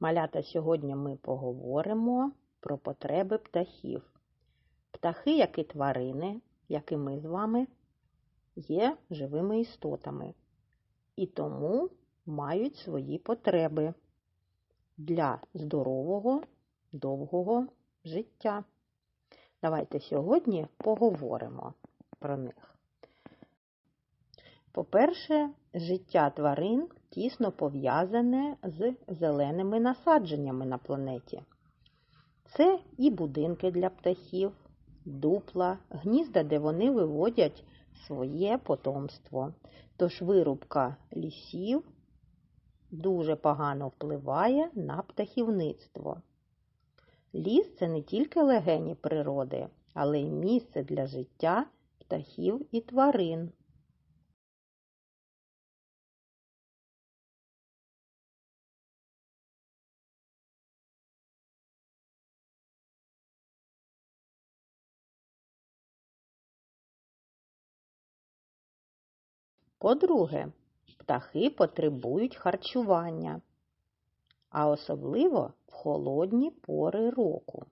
Малята, сьогодні ми поговоримо про потреби птахів. Птахи, як і тварини, як і ми з вами, є живими істотами і тому мають свої потреби для здорового, довгого життя. Давайте сьогодні поговоримо про них. По-перше, життя тварин тісно пов'язане з зеленими насадженнями на планеті. Це і будинки для птахів, дупла, гнізда, де вони виводять своє потомство. Тож вирубка лісів дуже погано впливає на птахівництво. Ліс це не тільки легені природи, але й місце для життя птахів і тварин. По-друге, птахи потребують харчування, а особливо в холодні пори року.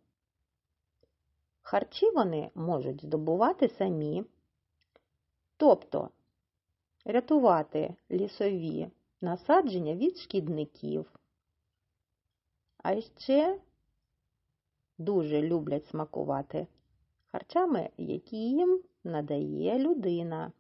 Харчі вони можуть здобувати самі, тобто рятувати лісові насадження від шкідників. А ще дуже люблять смакувати харчами, які їм надає людина.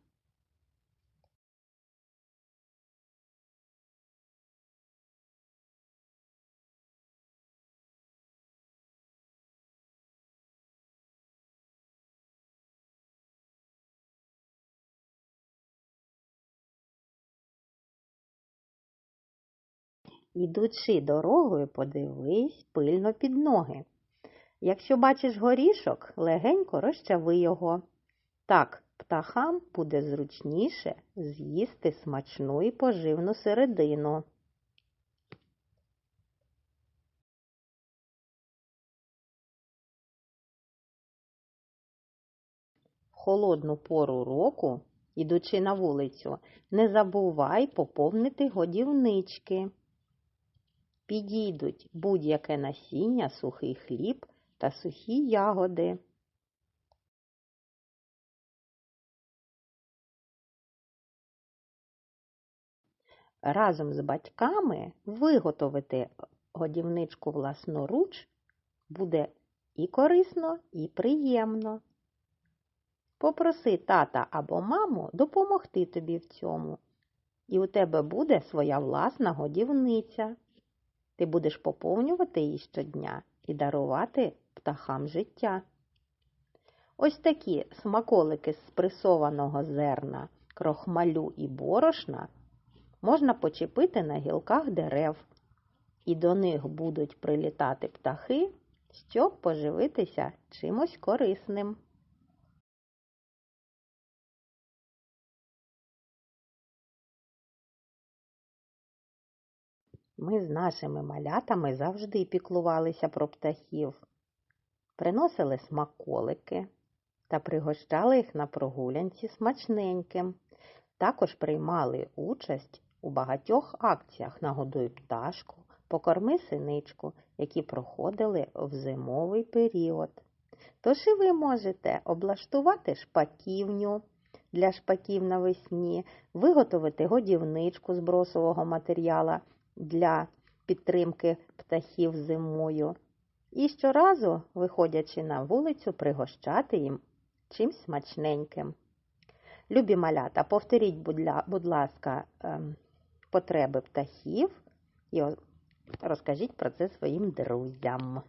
Ідучи дорогою, подивись пильно під ноги. Якщо бачиш горішок, легенько розчави його. Так птахам буде зручніше з'їсти смачну і поживну середину. В холодну пору року, ідучи на вулицю, не забувай поповнити годівнички. Підійдуть будь-яке насіння, сухий хліб та сухі ягоди. Разом з батьками виготовити годівничку власноруч буде і корисно, і приємно. Попроси тата або маму допомогти тобі в цьому, і у тебе буде своя власна годівниця. Ти будеш поповнювати її щодня і дарувати птахам життя. Ось такі смаколики з спресованого зерна, крохмалю і борошна можна почепити на гілках дерев, і до них будуть прилітати птахи, щоб поживитися чимось корисним. Ми з нашими малятами завжди піклувалися про птахів, приносили смаколики та пригощали їх на прогулянці смачненьким. Також приймали участь у багатьох акціях «Нагодуй пташку, покорми синичку, які проходили в зимовий період. Тож і ви можете облаштувати шпаківню для шпаків навесні, виготовити годівничку з бросового матеріала для підтримки птахів зимою. І щоразу, виходячи на вулицю, пригощати їм чимсь смачненьким. Любі малята, повторіть, будь ласка, ем, потреби птахів і розкажіть про це своїм друзям.